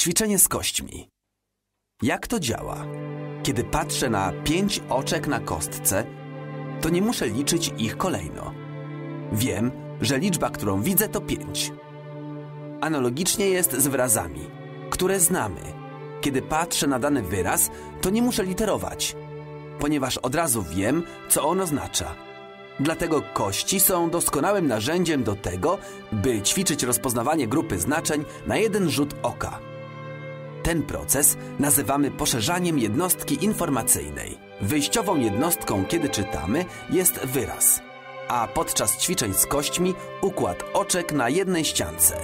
Ćwiczenie z kośćmi. Jak to działa? Kiedy patrzę na pięć oczek na kostce, to nie muszę liczyć ich kolejno. Wiem, że liczba, którą widzę, to pięć. Analogicznie jest z wyrazami, które znamy. Kiedy patrzę na dany wyraz, to nie muszę literować, ponieważ od razu wiem, co on oznacza. Dlatego kości są doskonałym narzędziem do tego, by ćwiczyć rozpoznawanie grupy znaczeń na jeden rzut oka. Ten proces nazywamy poszerzaniem jednostki informacyjnej. Wyjściową jednostką, kiedy czytamy, jest wyraz, a podczas ćwiczeń z kośćmi układ oczek na jednej ściance.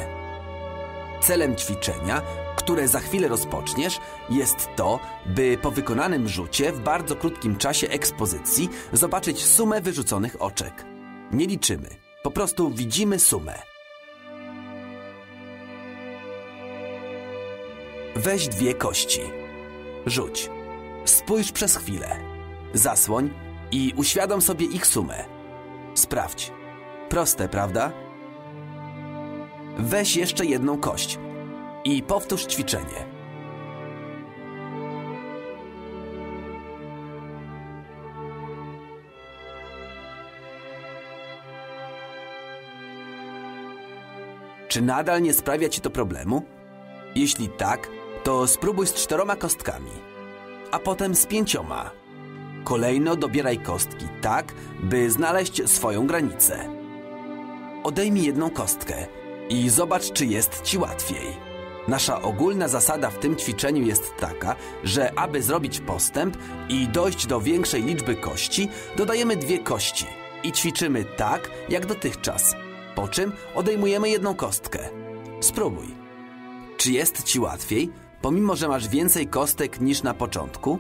Celem ćwiczenia, które za chwilę rozpoczniesz, jest to, by po wykonanym rzucie w bardzo krótkim czasie ekspozycji zobaczyć sumę wyrzuconych oczek. Nie liczymy, po prostu widzimy sumę. Weź dwie kości. Rzuć. Spójrz przez chwilę. Zasłoń i uświadom sobie ich sumę. Sprawdź. Proste, prawda? Weź jeszcze jedną kość i powtórz ćwiczenie. Czy nadal nie sprawia ci to problemu? Jeśli tak, to spróbuj z czteroma kostkami, a potem z pięcioma. Kolejno dobieraj kostki tak, by znaleźć swoją granicę. Odejmij jedną kostkę i zobacz, czy jest ci łatwiej. Nasza ogólna zasada w tym ćwiczeniu jest taka, że aby zrobić postęp i dojść do większej liczby kości, dodajemy dwie kości i ćwiczymy tak, jak dotychczas. Po czym odejmujemy jedną kostkę. Spróbuj. Czy jest ci łatwiej, pomimo że masz więcej kostek niż na początku?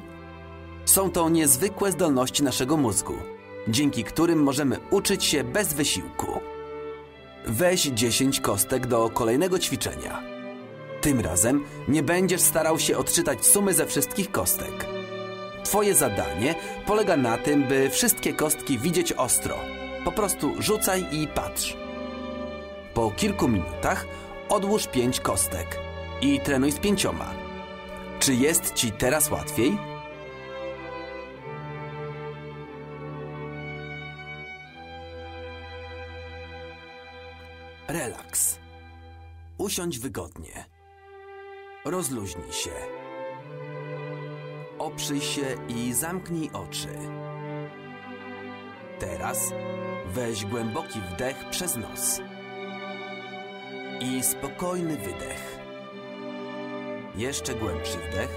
Są to niezwykłe zdolności naszego mózgu, dzięki którym możemy uczyć się bez wysiłku. Weź 10 kostek do kolejnego ćwiczenia. Tym razem nie będziesz starał się odczytać sumy ze wszystkich kostek. Twoje zadanie polega na tym, by wszystkie kostki widzieć ostro. Po prostu rzucaj i patrz. Po kilku minutach odłóż pięć kostek i trenuj z pięcioma. Czy jest ci teraz łatwiej? Relaks. Usiądź wygodnie. Rozluźnij się. Oprzyj się i zamknij oczy. Teraz weź głęboki wdech przez nos i spokojny wydech. Jeszcze głębszy wdech,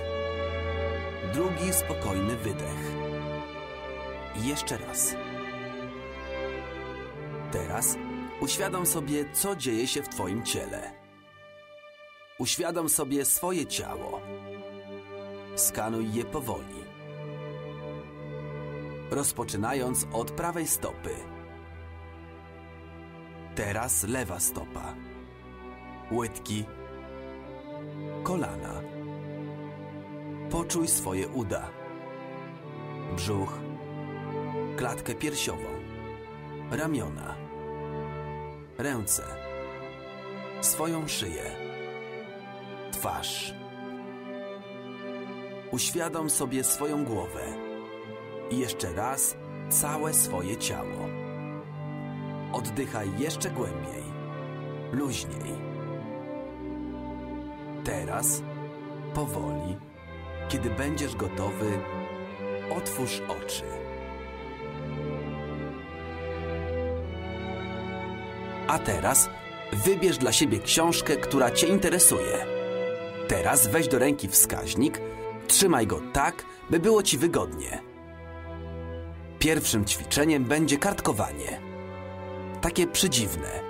drugi spokojny wydech. I jeszcze raz. Teraz uświadom sobie, co dzieje się w Twoim ciele. Uświadom sobie swoje ciało. Skanuj je powoli. Rozpoczynając od prawej stopy. Teraz lewa stopa. Łydki. Kolana. Poczuj swoje uda. Brzuch. Klatkę piersiową. Ramiona. Ręce. Swoją szyję twarz. Uświadom sobie swoją głowę i jeszcze raz całe swoje ciało. Oddychaj jeszcze głębiej, luźniej. Teraz, powoli, kiedy będziesz gotowy, otwórz oczy. A teraz wybierz dla siebie książkę, która Cię interesuje. Teraz weź do ręki wskaźnik, trzymaj go tak, by było ci wygodnie. Pierwszym ćwiczeniem będzie kartkowanie. Takie przydziwne.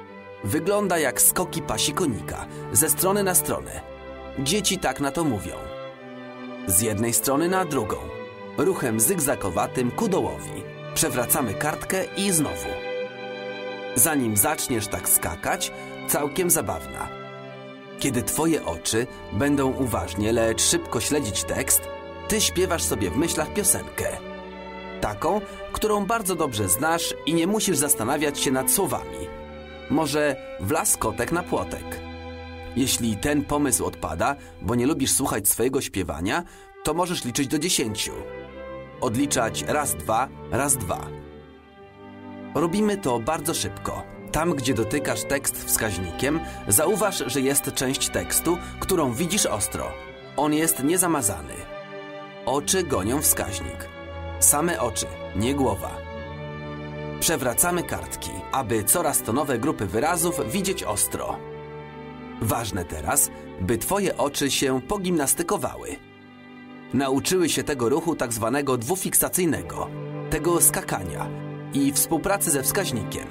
Wygląda jak skoki pasi konika, ze strony na stronę. Dzieci tak na to mówią. Z jednej strony na drugą. Ruchem zygzakowatym ku dołowi. Przewracamy kartkę i znowu. Zanim zaczniesz tak skakać, całkiem zabawna. Kiedy twoje oczy będą uważnie, lecz szybko śledzić tekst, ty śpiewasz sobie w myślach piosenkę. Taką, którą bardzo dobrze znasz i nie musisz zastanawiać się nad słowami. Może wlas kotek na płotek. Jeśli ten pomysł odpada, bo nie lubisz słuchać swojego śpiewania, to możesz liczyć do dziesięciu. Odliczać raz, dwa, raz, dwa. Robimy to bardzo szybko. Tam, gdzie dotykasz tekst wskaźnikiem, zauważ, że jest część tekstu, którą widzisz ostro. On jest niezamazany. Oczy gonią wskaźnik. Same oczy, nie głowa. Przewracamy kartki, aby coraz to nowe grupy wyrazów widzieć ostro. Ważne teraz, by Twoje oczy się pogimnastykowały. Nauczyły się tego ruchu tak zwanego dwufiksacyjnego, tego skakania i współpracy ze wskaźnikiem.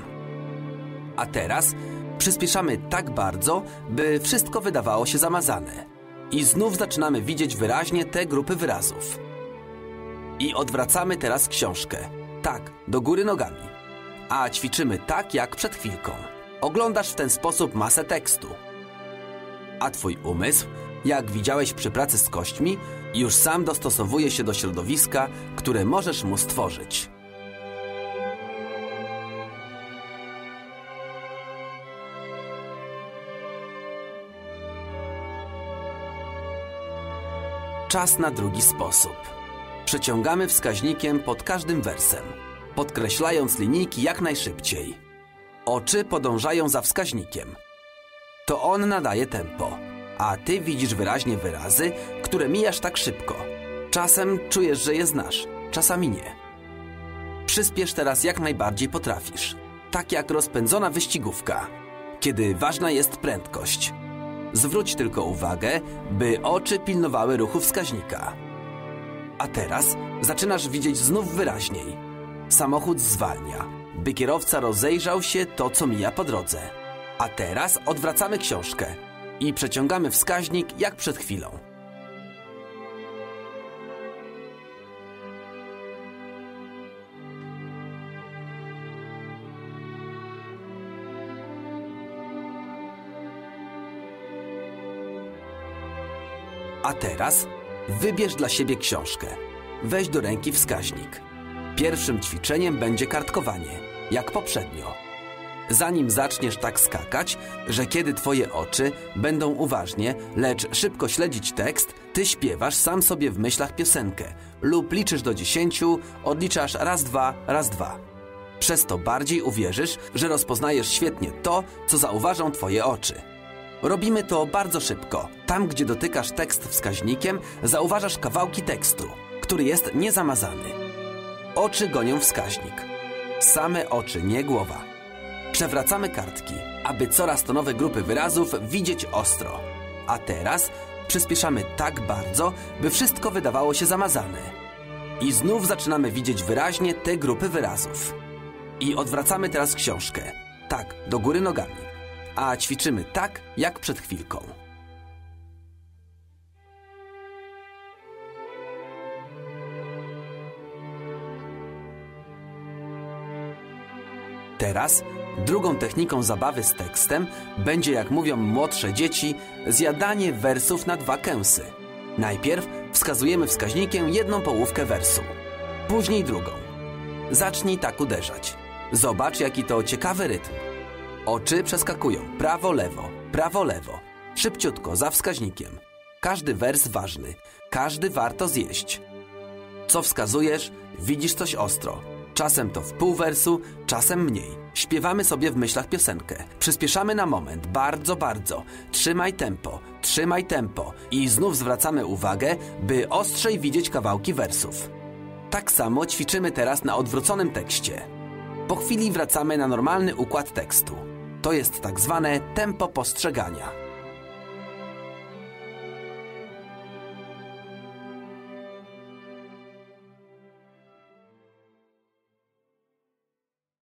A teraz przyspieszamy tak bardzo, by wszystko wydawało się zamazane. I znów zaczynamy widzieć wyraźnie te grupy wyrazów. I odwracamy teraz książkę. Tak, do góry nogami. A ćwiczymy tak jak przed chwilką. Oglądasz w ten sposób masę tekstu. A twój umysł, jak widziałeś przy pracy z kośćmi, już sam dostosowuje się do środowiska, które możesz mu stworzyć. Czas na drugi sposób. Przeciągamy wskaźnikiem pod każdym wersem, podkreślając linijki jak najszybciej. Oczy podążają za wskaźnikiem. To on nadaje tempo, a ty widzisz wyraźnie wyrazy, które mijasz tak szybko. Czasem czujesz, że je znasz, czasami nie. Przyspiesz teraz jak najbardziej potrafisz. Tak jak rozpędzona wyścigówka, kiedy ważna jest prędkość. Zwróć tylko uwagę, by oczy pilnowały ruchu wskaźnika. A teraz zaczynasz widzieć znów wyraźniej. Samochód zwalnia, by kierowca rozejrzał się to, co mija po drodze. A teraz odwracamy książkę i przeciągamy wskaźnik jak przed chwilą. A teraz wybierz dla siebie książkę. Weź do ręki wskaźnik. Pierwszym ćwiczeniem będzie kartkowanie, jak poprzednio. Zanim zaczniesz tak skakać, że kiedy twoje oczy będą uważnie, lecz szybko śledzić tekst, ty śpiewasz sam sobie w myślach piosenkę lub liczysz do dziesięciu, odliczasz raz, dwa, raz, dwa. Przez to bardziej uwierzysz, że rozpoznajesz świetnie to, co zauważą twoje oczy. Robimy to bardzo szybko. Tam, gdzie dotykasz tekst wskaźnikiem, zauważasz kawałki tekstu, który jest niezamazany. Oczy gonią wskaźnik. Same oczy, nie głowa. Przewracamy kartki, aby coraz to nowe grupy wyrazów widzieć ostro. A teraz przyspieszamy tak bardzo, by wszystko wydawało się zamazane. I znów zaczynamy widzieć wyraźnie te grupy wyrazów. I odwracamy teraz książkę. Tak, do góry nogami a ćwiczymy tak, jak przed chwilką. Teraz drugą techniką zabawy z tekstem będzie, jak mówią młodsze dzieci, zjadanie wersów na dwa kęsy. Najpierw wskazujemy wskaźnikiem jedną połówkę wersu, później drugą. Zacznij tak uderzać. Zobacz, jaki to ciekawy rytm. Oczy przeskakują prawo, lewo, prawo, lewo. Szybciutko, za wskaźnikiem. Każdy wers ważny, każdy warto zjeść. Co wskazujesz, widzisz coś ostro. Czasem to w pół wersu, czasem mniej. Śpiewamy sobie w myślach piosenkę. Przyspieszamy na moment, bardzo, bardzo. Trzymaj tempo, trzymaj tempo. I znów zwracamy uwagę, by ostrzej widzieć kawałki wersów. Tak samo ćwiczymy teraz na odwróconym tekście. Po chwili wracamy na normalny układ tekstu. To jest tak zwane tempo postrzegania.